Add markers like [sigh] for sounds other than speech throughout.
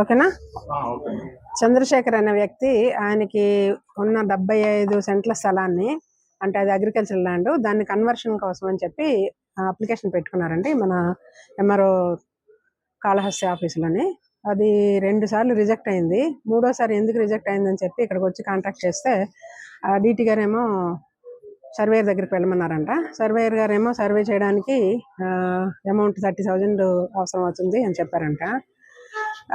ఓకేనా? చంద్రశేఖర్ అనే వ్యక్తి ఆయనకి ఉన్న డెబ్బై ఐదు సెంట్ల స్థలాన్ని అంటే అది అగ్రికల్చర్ ల్యాండ్ దాన్ని కన్వర్షన్ కోసం అని చెప్పి అప్లికేషన్ పెట్టుకున్నారండి మన ఎంఆర్ఓ కాళహస్తి ఆఫీసులోని. అది రెండు సార్లు రిజెక్ట్ అయింది. మూడోసారి ఎందుకు రిజెక్ట్ అయిందని చెప్పి ఇక్కడికి వచ్చి కాంటాక్ట్ చేస్తే డీటీ గారేమో సర్వేయర్ దగ్గరికి వెళ్ళమన్నారంట. సర్వేయర్ గారేమో సర్వే చేయడానికి అమౌంట్ థర్టీ థౌజండ్ అవసరం అవుతుంది అని చెప్పారంట.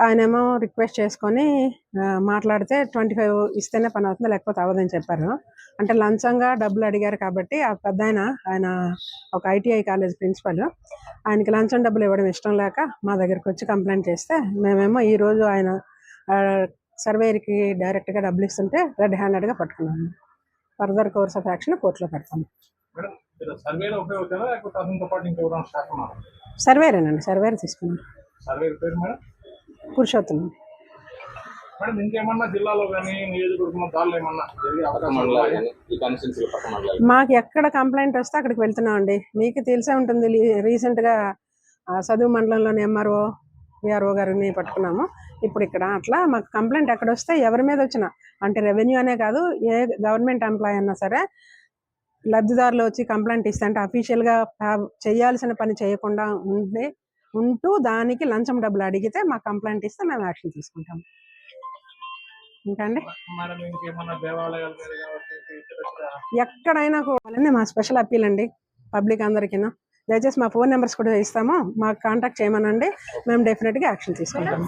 ఆయనేమో రిక్వెస్ట్ చేసుకొని మాట్లాడితే ట్వంటీ ఫైవ్ ఇస్తేనే పని అవుతుంది లేకపోతే అవ్వదని చెప్పారు. అంటే లంచంగా డబ్బులు అడిగారు కాబట్టి ఆ పెద్ద ఆయన ఆయన ఒక ఐటీఐ కాలేజ్ ప్రిన్సిపల్ ఆయనకి లంచం డబ్బులు ఇవ్వడం ఇష్టం లేక మా దగ్గరికి వచ్చి కంప్లైంట్ చేస్తే మేమేమో ఈరోజు ఆయన సర్వేయర్కి డైరెక్ట్గా డబ్బులు ఇస్తుంటే రెడ్ హ్యాండెడ్గా పట్టుకున్నాము. ఫర్దర్ కోర్స్ ఆఫ్ యాక్షన్ కోర్టులో పెడతాము. సర్వేరేనండి సర్వేర్ తీసుకున్నాం సర్వే పేరు మేడం? పురుషోత్తం మాకు ఎక్కడ కంప్లైంట్ వస్తే అక్కడికి వెళ్తున్నామండి. మీకు తెలిసే ఉంటుంది రీసెంట్గా ఆ, చదువు మండలంలోని ఎంఆర్ఓ విఆర్ఓ గారిని పట్టుకున్నాము. ఇప్పుడు ఇక్కడ అట్లా మాకు కంప్లైంట్ ఎక్కడ వస్తే ఎవరి మీద వచ్చినా అంటే రెవెన్యూ అనే కాదు ఏ గవర్నమెంట్ ఎంప్లాయ్ అన్నా సరే లబ్ధిదారులు వచ్చి కంప్లైంట్ ఇస్తే అంటే అఫీషియల్గా చేయాల్సిన పని చేయకుండా ఉండే ఉంటూ దానికి లంచం డబ్బులు అడిగితే మాకు కంప్లైంట్ ఇస్తే మేము యాక్షన్ తీసుకుంటాం. ఇంకా అండి ఎక్కడైనా కూడా మా స్పెషల్ అప్పీల్ అండి పబ్లిక్ అందరికీ దయచేసి మా ఫోన్ నెంబర్స్ కూడా ఇస్తాము. మాకు కాంటాక్ట్ చేయమనండి. మేము డెఫినెట్గా యాక్షన్ తీసుకుంటాము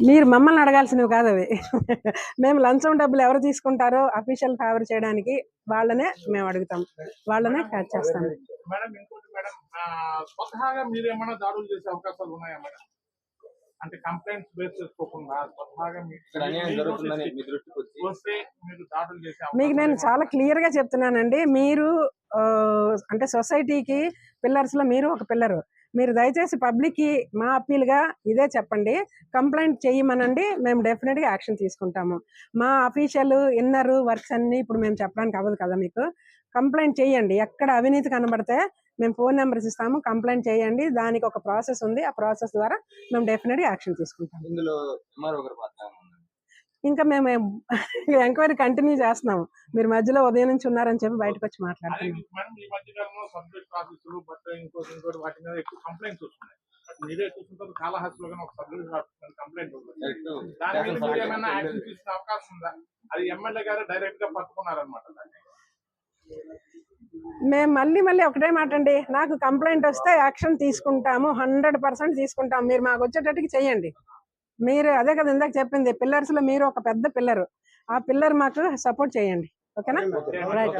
మీరు మమ్మల్ని అడగాల్సినవి కాదు అవి. మేము లంచం డబ్బులు ఎవరు తీసుకుంటారో అఫీషియల్ ఫేవర్ చేయడానికి వాళ్ళనే మేము అడుగుతాం. వాళ్ళనే క్యాచ్ చేస్తాం. అంటే కంప్లైంట్స్ బేస్ చేసుకోకుండా స్వతహాగా మీ- ఇక్కడ అన్యాయం మీ జరుగుతుందని notice మీ దృష్టికి వచ్చి వస్తే మీరు దాడులు చేసే మీకు నేను చాలా క్లియర్గా చెప్తున్నానండి. మీరు ఆ, అంటే సొసైటీకి పిల్లర్స్లో మీరు ఒక పిల్లరు. మీరు దయచేసి పబ్లిక్కి మా అప్పీల్గా ఇదే చెప్పండి. కంప్లైంట్ చేయమనండి. మేము డెఫినెట్గా యాక్షన్ తీసుకుంటాము. మా అఫీషియల్ ఇన్నర్ వర్క్స్ అన్ని ఇప్పుడు మేము చెప్పడానికి అవ్వదు కదా మీకు. కంప్లైంట్ చేయండి. ఎక్కడ అవినీతి కనబడితే మేము ఫోన్ నెంబర్స్ ఇస్తాము. కంప్లైంట్ చేయండి. దానికి ఒక ప్రాసెస్ ఉంది. ఆ ప్రాసెస్ ద్వారా మేము డెఫినెట్గా యాక్షన్ తీసుకుంటాము. ఇంకా మేము [laughs] ఎంక్వైరీ కంటిన్యూ చేస్తున్నాము. మీరు మధ్యలో ఉదయం నుంచి ఉన్నారని చెప్పి బయటకు వచ్చి మాట్లాడుతున్నాం. మీరే చూస్తుంటారు కానీ ఒక సబ్జెక్ట్ కంప్లైంట్ దాని మీద మీరు ఏమైనా యాక్షన్ తీసుకునే అవకాశం ఉందా? అది ఎమ్మెల్యే గారు డైరెక్ట్గా పట్టుకున్నారనమాట దాన్ని మేము మళ్ళీ మళ్ళీ ఒకటే మాట అండి. నాకు కంప్లైంట్ వస్తే యాక్షన్ తీసుకుంటాము హండ్రెడ్ పర్సెంట్ తీసుకుంటాం మీరు మాకు వచ్చేటట్టుకి చెయ్యండి మీరు అదే కదా ఇందాక చెప్పింది పిల్లర్స్లో మీరు ఒక పెద్ద పిల్లరు. ఆ పిల్లర్ మాకు సపోర్ట్ చేయండి. ఓకేనా? రైట్